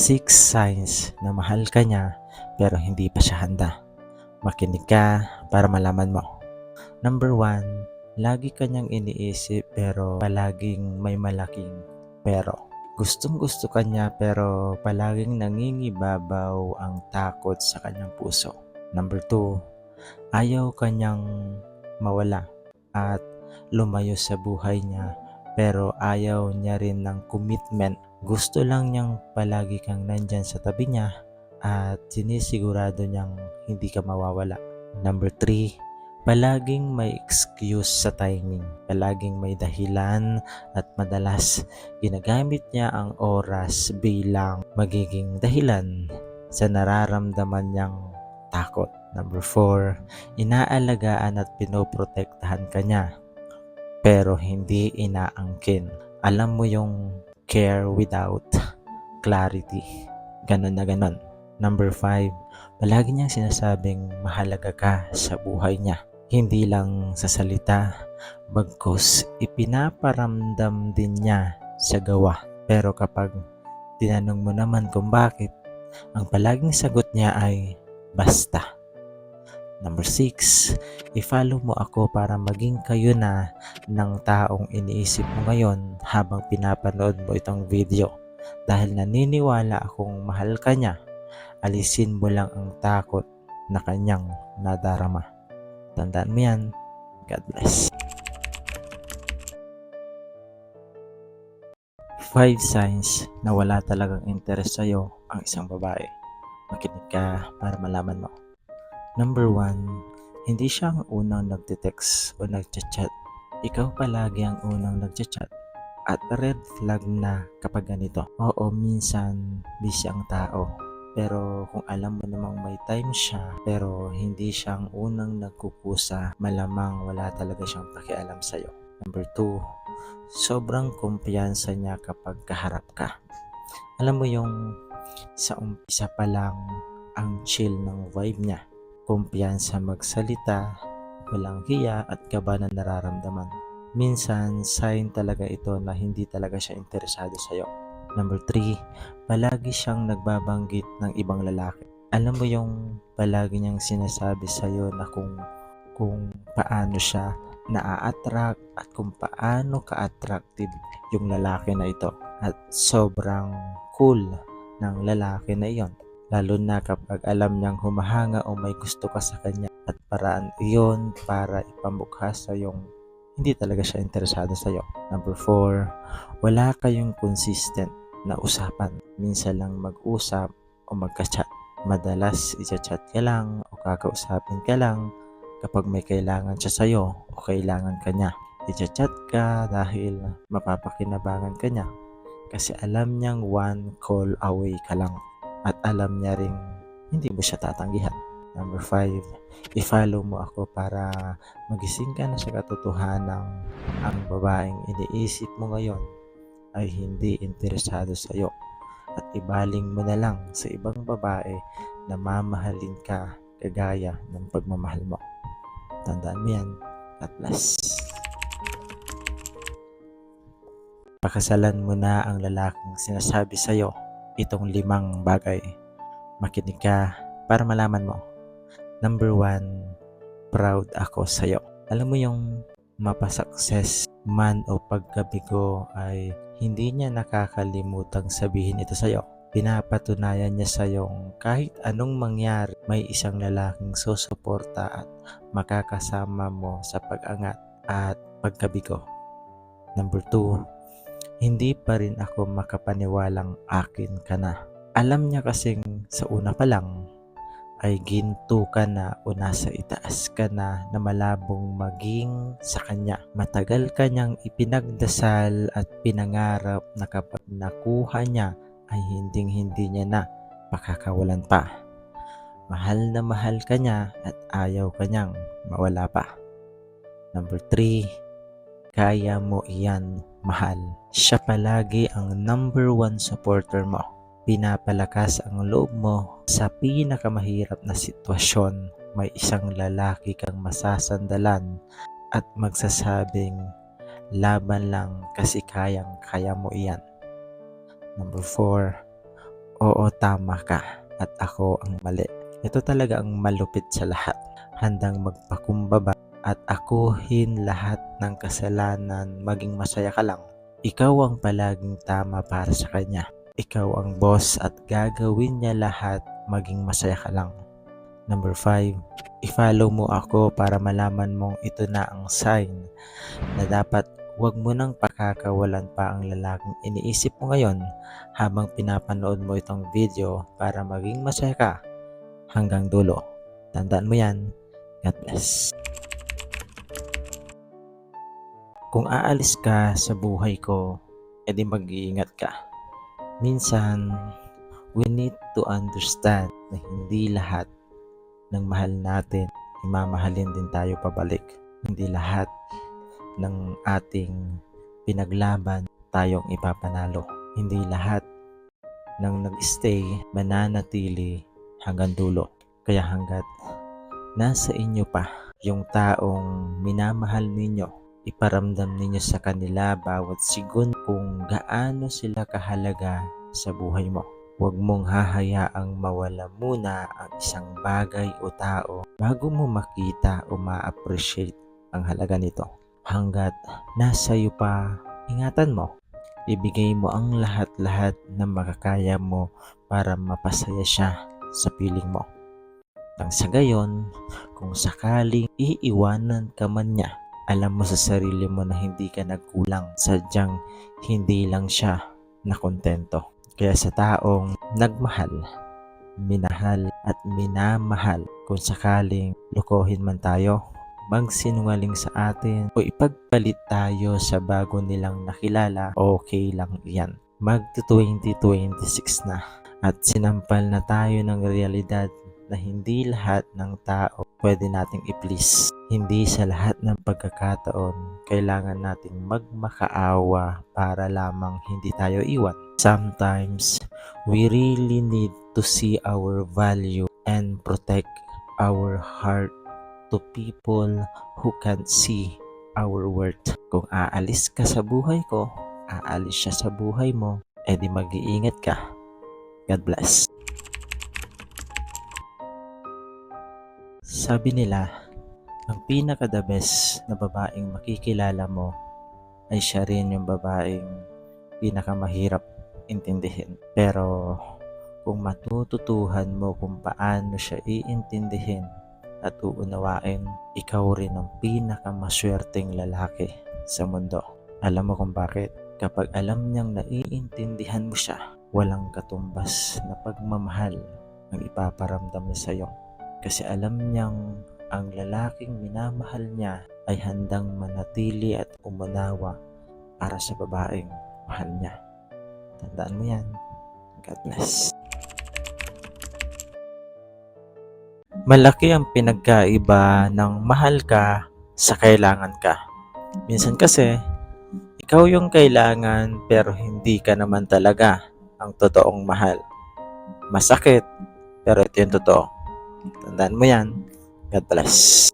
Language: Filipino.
Six signs na mahal ka niya pero hindi pa siya handa. Makinig ka para malaman mo. Number one, lagi ka niyang iniisip pero palaging may malaking pero. Gustong gusto ka niya pero palaging nangingibabaw ang takot sa kanyang puso. Number two, ayaw ka niyang mawala at lumayo sa buhay niya pero ayaw niya rin ng commitment. Gusto lang niyang palagi kang nandyan sa tabi niya at sinisigurado niyang hindi ka mawawala. Number 3, palaging may excuse sa timing. Palaging may dahilan at madalas ginagamit niya ang oras bilang magiging dahilan sa nararamdaman niyang takot. Number 4, inaalagaan at pinoprotektahan ka niya pero hindi inaangkin. Alam mo yung care without clarity. Ganon na ganon. Number 5, palagi niyang sinasabing mahalaga ka sa buhay niya. Hindi lang sa salita, bagkus ipinaparamdam din niya sa gawa. Pero kapag tinanong mo naman kung bakit, ang palaging sagot niya ay basta. Number 6, i-follow mo ako para maging kayo na ng taong iniisip mo ngayon habang pinapanood mo itong video. Dahil naniniwala akong mahal ka niya, alisin mo lang ang takot na kanyang nadarama. Tandaan mo yan. God bless. Five signs na wala talagang interest sa'yo ang isang babae. Makinig ka para malaman mo. Number one, hindi siya ang unang nagte-text o nagchat-chat. Ikaw palagi ang unang nagchat-chat. At red flag na kapag ganito. Oo, minsan busy ang tao. Pero kung alam mo namang may time siya, pero hindi siya ang unang nagkukusa, malamang wala talaga siyang pakialam sa'yo. Number two, sobrang kumpiyansa niya kapag kaharap ka. Alam mo yung sa umpisa pa lang ang chill ng vibe niya kumpiyansa magsalita, walang hiya at kaba na nararamdaman. Minsan, sign talaga ito na hindi talaga siya interesado sa'yo. Number 3, palagi siyang nagbabanggit ng ibang lalaki. Alam mo yung palagi niyang sinasabi sa'yo na kung, kung paano siya naa-attract at kung paano ka-attractive yung lalaki na ito. At sobrang cool ng lalaki na iyon lalo na kapag alam niyang humahanga o may gusto ka sa kanya at paraan iyon para ipamukha sa yung hindi talaga siya interesado sa iyo. Number 4, wala kayong consistent na usapan. Minsan lang mag-usap o magka-chat. Madalas i-chat ka lang o kakausapin ka lang kapag may kailangan siya sa iyo o kailangan ka niya. I-chat ka dahil mapapakinabangan ka niya kasi alam niyang one call away ka lang at alam niya ring hindi mo siya tatanggihan. Number 5, i-follow mo ako para magising ka na sa katotohanan ang babaeng iniisip mo ngayon ay hindi interesado sa iyo at ibaling mo na lang sa ibang babae na mamahalin ka kagaya ng pagmamahal mo. Tandaan mo yan. God bless. Pakasalan mo na ang lalaking sinasabi sa iyo itong limang bagay. Makinig ka para malaman mo. Number one, proud ako sa'yo. Alam mo yung mapasuccess man o pagkabigo ay hindi niya nakakalimutang sabihin ito sa'yo. Pinapatunayan niya sa kahit anong mangyari, may isang lalaking susuporta at makakasama mo sa pag-angat at pagkabigo. Number two, hindi pa rin ako makapaniwalang akin ka na. Alam niya kasing sa una pa lang ay ginto ka na o nasa itaas ka na na malabong maging sa kanya. Matagal ka niyang ipinagdasal at pinangarap na kapag nakuha niya ay hinding hindi niya na makakawalan pa. Mahal na mahal ka niya at ayaw ka niyang mawala pa. Number 3, kaya mo iyan mahal. Siya palagi ang number one supporter mo. Pinapalakas ang loob mo sa pinakamahirap na sitwasyon. May isang lalaki kang masasandalan at magsasabing laban lang kasi kayang kaya mo iyan. Number 4. Oo, tama ka. At ako ang mali. Ito talaga ang malupit sa lahat. Handang magpakumbaba at akuhin lahat ng kasalanan maging masaya ka lang. Ikaw ang palaging tama para sa kanya. Ikaw ang boss at gagawin niya lahat maging masaya ka lang. Number 5. I-follow mo ako para malaman mong ito na ang sign na dapat huwag mo nang pakakawalan pa ang lalaking iniisip mo ngayon habang pinapanood mo itong video para maging masaya ka hanggang dulo. Tandaan mo yan. God bless. Kung aalis ka sa buhay ko, edi mag-iingat ka. Minsan, we need to understand na hindi lahat ng mahal natin, imamahalin din tayo pabalik. Hindi lahat ng ating pinaglaban tayong ipapanalo. Hindi lahat ng nag-stay mananatili hanggang dulo. Kaya hanggat nasa inyo pa yung taong minamahal ninyo, iparamdam ninyo sa kanila bawat sigun kung gaano sila kahalaga sa buhay mo. Huwag mong hahayaang mawala muna ang isang bagay o tao bago mo makita o ma-appreciate ang halaga nito. Hanggat nasa iyo pa, ingatan mo. Ibigay mo ang lahat-lahat na makakaya mo para mapasaya siya sa piling mo. Nang sa gayon, kung sakaling iiwanan ka man niya, alam mo sa sarili mo na hindi ka nagkulang, sadyang hindi lang siya nakontento. Kaya sa taong nagmahal, minahal at minamahal, kung sakaling lukohin man tayo, magsinungaling sa atin o ipagpalit tayo sa bago nilang nakilala, okay lang yan. Magto 2026 na at sinampal na tayo ng realidad na hindi lahat ng tao pwede nating i-please. Hindi sa lahat ng pagkakataon kailangan nating magmakaawa para lamang hindi tayo iwan. Sometimes, we really need to see our value and protect our heart to people who can't see our worth. Kung aalis ka sa buhay ko, aalis siya sa buhay mo, edi mag-iingat ka. God bless. Sabi nila, ang pinaka the best na babaeng makikilala mo ay siya rin yung babaeng pinakamahirap intindihin. Pero kung matututuhan mo kung paano siya iintindihin at uunawain, ikaw rin ang pinakamaswerteng lalaki sa mundo. Alam mo kung bakit? Kapag alam niyang naiintindihan mo siya, walang katumbas na pagmamahal ang ipaparamdam niya sa'yo. Kasi alam niyang ang lalaking minamahal niya ay handang manatili at umunawa para sa babaeng mahal niya. Tandaan mo yan. God bless. Malaki ang pinagkaiba ng mahal ka sa kailangan ka. Minsan kasi, ikaw yung kailangan pero hindi ka naman talaga ang totoong mahal. Masakit, pero ito yung totoo. Tandaan mo yan. God bless.